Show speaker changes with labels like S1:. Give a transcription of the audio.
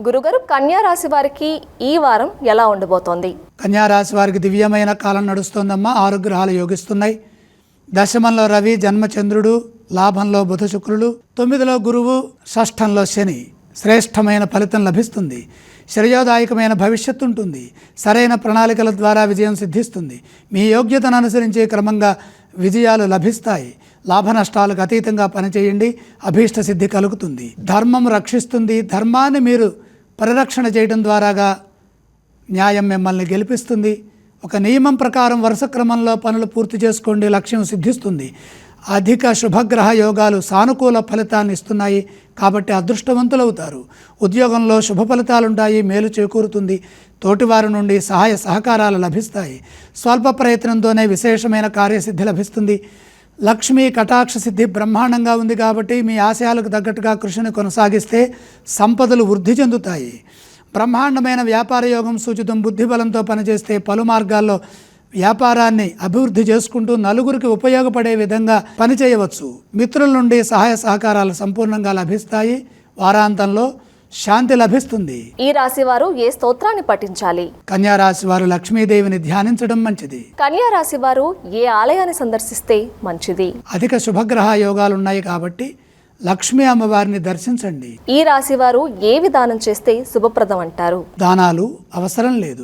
S1: గురుగారు కన్యా రాశి వారికి ఈ వారం ఎలా ఉండబోతోంది?
S2: కన్యారాశి వారికి దివ్యమైన కాలం నడుస్తోందమ్మా. ఆరు గ్రహాలు యోగిస్తున్నాయి. దశమంలో రవి జన్మచంద్రుడు లాభంలో బుధ శుక్రులు తొమ్మిదిలో గురువు షష్ఠంలో శని. శ్రేష్టమైన ఫలితం లభిస్తుంది. శ్రేయోదాయకమైన భవిష్యత్తు ఉంటుంది. సరైన ప్రణాళికల ద్వారా విజయం సిద్ధిస్తుంది. మీ యోగ్యతను అనుసరించి క్రమంగా విజయాలు లభిస్తాయి. లాభ నష్టాలకు అతీతంగా పనిచేయండి. అభీష్ట సిద్ధి కలుగుతుంది. ధర్మం రక్షిస్తుంది. ధర్మాన్ని మీరు పరిరక్షణ చేయడం ద్వారాగా న్యాయం మిమ్మల్ని గెలిపిస్తుంది. ఒక నియమం ప్రకారం వరుస క్రమంలో పనులు పూర్తి చేసుకోండి లక్ష్యం సిద్ధిస్తుంది. అధిక శుభగ్రహ యోగాలు సానుకూల ఫలితాన్ని ఇస్తున్నాయి కాబట్టి అదృష్టవంతులవుతారు ఉద్యోగంలో శుభ ఫలితాలుంటాయి మేలు చేకూరుతుంది. తోటివారి నుండి సహాయ సహకారాలు లభిస్తాయి. స్వల్ప ప్రయత్నంతోనే విశేషమైన కార్యసిద్ధి లభిస్తుంది. లక్ష్మీ కటాక్ష సిద్ధి బ్రహ్మాండంగా ఉంది కాబట్టి మీ ఆశయాలకు తగ్గట్టుగా కృషిని కొనసాగిస్తే సంపదలు వృద్ధి చెందుతాయి. బ్రహ్మాండమైన వ్యాపార యోగం సూచితం బుద్ధిబలంతో పనిచేస్తే పలు మార్గాల్లో వ్యాపారాన్ని అభివృద్ధి చేసుకుంటూ నలుగురికి ఉపయోగపడే విధంగా పనిచేయవచ్చు. మిత్రుల నుండి సహాయ సహకారాలు సంపూర్ణంగా లభిస్తాయి. వారాంతంలో శాంతి లభిస్తుంది.
S1: ఈ రాశి వారు ఏ స్తోత్రాన్ని పఠించాలి?
S2: కన్యారాశి వారు లక్ష్మీదేవిని ధ్యానించడం మంచిది.
S1: కన్యా రాశి వారు ఏ ఆలయాన్ని సందర్శిస్తే మంచిది?
S2: అధిక శుభగ్రహ యోగాలు ఉన్నాయి కాబట్టి లక్ష్మీ అమ్మవారిని దర్శించండి.
S1: ఈ రాశి వారు ఏ విధానం చేస్తే శుభప్రదం అంటారు?
S2: దానాలు అవసరం లేదు.